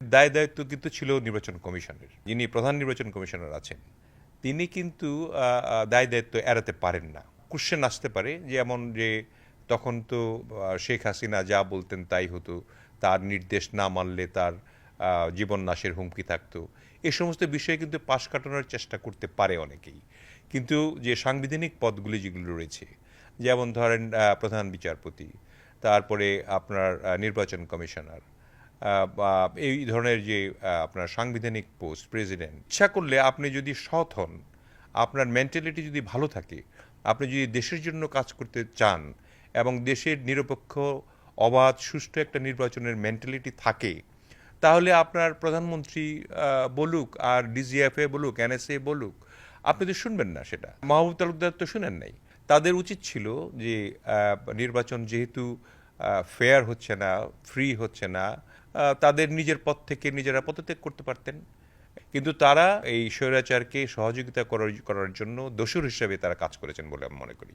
দায় দায়িত্ব কিন্তু ছিল নির্বাচন কমিশনের। যিনি প্রধান নির্বাচন কমিশনার আছেন, তিনি কিন্তু দায় দায়িত্ব এড়াতে পারেন না। কোশ্চেন আসতে পারে যেমন যে তখন তো শেখ হাসিনা যা বলতেন তাই হতো, তার নির্দেশ না মানলে তার জীবন নাশের হুমকি থাকতো। এ সমস্ত বিষয়ে কিন্তু পাশ কাটানোর চেষ্টা করতে পারে অনেকেই। কিন্তু যে সাংবিধানিক পদগুলি যেগুলো রয়েছে, যেমন ধরেন প্রধান বিচারপতি, তারপরে আপনার নির্বাচন কমিশনার এই ধরনের যে আপনার সাংবিধানিক পোস্ট প্রেসিডেন্ট ইচ্ছা করলে আপনি যদি সৎ হন, আপনার মেন্টালিটি যদি ভালো থাকে, আপনি যদি দেশের জন্য কাজ করতে চান এবং দেশের নিরপেক্ষ, অবাধ, সুষ্ঠু একটা নির্বাচনের মেন্টালিটি থাকে, তাহলে আপনার প্রধানমন্ত্রী বলুক আর ডিজিএফএ বলুক এনএসএ বলুক, আপনি তো শুনবেন না সেটা। মাহবুব তালুকদার তো শুনেন নাই। তাদের উচিত ছিল যে নির্বাচন যেহেতু ফেয়ার হচ্ছে না ফ্রি হচ্ছে না তাদের নিজের পথ থেকে নিজেরা পদত্যাগ করতে পারতেন। কিন্তু তারা এই স্বৈরাচারকে সহযোগিতা করার করার জন্য দোষর হিসেবে তারা কাজ করেছেন বলে আমি মনে করি।